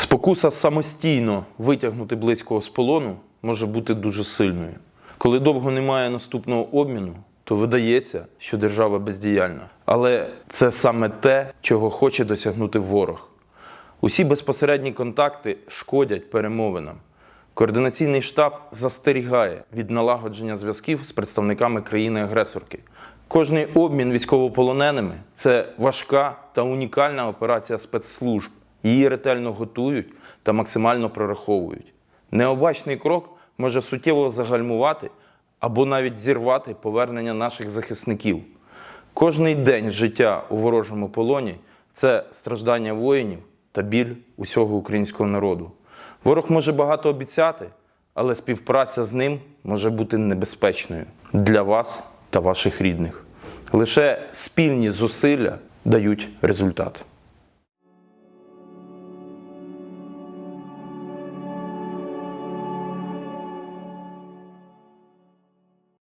Спокуса самостійно витягнути близького з полону може бути дуже сильною. Коли довго немає наступного обміну, то видається, що держава бездіяльна. Але це саме те, чого хоче досягнути ворог. Усі безпосередні контакти шкодять перемовинам. Координаційний штаб застерігає від налагодження зв'язків з представниками країни-агресорки. Кожний обмін військовополоненими це важка та унікальна операція спецслужб. Її ретельно готують та максимально прораховують. Необачний крок може суттєво загальмувати або навіть зірвати повернення наших захисників. Кожний день життя у ворожому полоні це страждання воїнів та біль усього українського народу. Ворог може багато обіцяти, але співпраця з ним може бути небезпечною для вас та ваших рідних. Лише спільні зусилля дають результат.